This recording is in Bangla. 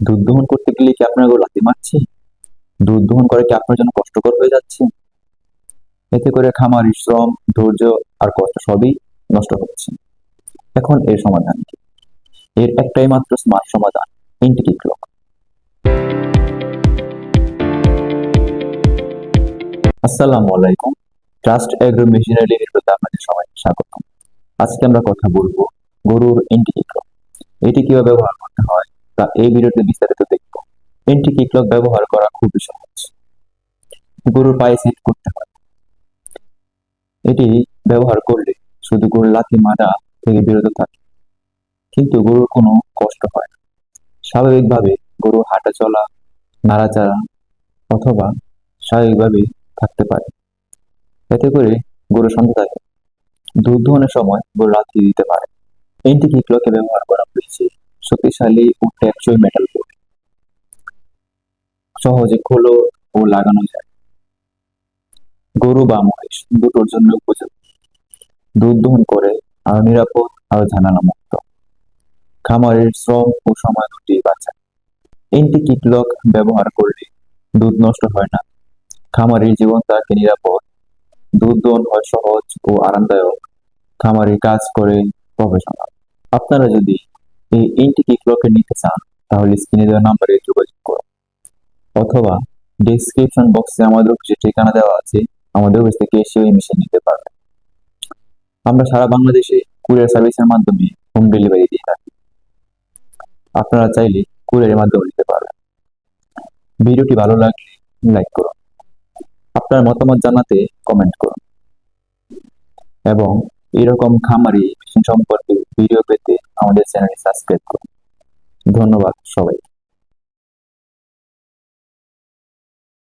দুধ দহন করতে গেলে কি আপনার গরু লাথি মারছে? দুধ দহন করা কি আপনার জন্য কষ্টকর হয়ে যাচ্ছে? এতে করে খামারি শ্রম, ধৈর্য আর কষ্ট সবই নষ্ট হচ্ছে। এখন এর সমাধান কি? এর একটাই মাত্র স্মার্ট সমাধান ইন্টিকি ক্লক আসসালামু আলাইকুম। ট্রাস্ট এগ্রো মেশিনারি লিমিটেড আপনাদের সবাইকে স্বাগত আজকে আমরা কথা বলব গরুর ইন্টিকি ক্লক এটি কীভাবে ব্যবহার তা এই ভিডিওতে বিস্তারিত দেখব। ইন্টিকি ক্লক ব্যবহার করা খুবই সহজ। গরুর পায়ে সেট করতে হয়। এটি ব্যবহার করলে শুধু গরুর লাথি মারা থেকে বিরত থাকে, কিন্তু গরুর কোনো কষ্ট হয় না। স্বাভাবিকভাবে গরু হাঁটা চলা, নাড়াচাড়া অথবা স্বাভাবিকভাবে থাকতে পারে। এতে করে গরু শান্ত থাকে। দুধ দহনের সময় গরু লাথি দিতে পারে। এন্টি কিকলকে ব্যবহার করা হয়েছে শক্তিশালী ও টেকসই মেটাল বোর্ড সহজে খোলো ও লাগানো যায়। গরু বা মহিষ দুটোর জন্য উপযোগী। দুধ দহন করে আরও নিরাপদ আরও ঝামেলা মুক্ত। খামারের শ্রম ও সময় দুটি বাঁচায়। এন্টি কিকলক ব্যবহার করলে দুধ নষ্ট হয় না। খামারের জীবন থাকে নিরাপদ, দুধ দহন হয় সহজ ও আরামদায়ক। খামারি কাজ করে প্রফেশনাল আপনারা যদি এই ইনটি কিকলকে নিতে চান, তাহলে স্ক্রিনে দেওয়া নাম্বারে যোগাযোগ করুন। অথবা ডেসক্রিপশন বক্সে আমাদের অফিসের ঠিকানা দেওয়া আছে, আমাদের অফিস থেকে এসে এই মেশিন নিতে পারবেন। আমরা সারা বাংলাদেশে কুরিয়ার সার্ভিসের মাধ্যমে হোম ডেলিভারি দিয়ে থাকি। আপনারা চাইলে কুরিয়ারের মাধ্যমে নিতে পারবেন। ভিডিওটি ভালো লাগলে লাইক করুন। আপনার মতামত জানাতে কমেন্ট করুন। এবং এরকম খামারি মেশিন সম্পর্কে ভিডিও আমাদের চ্যানেল সাবস্ক্রাইব করুন। ধন্যবাদ সবাই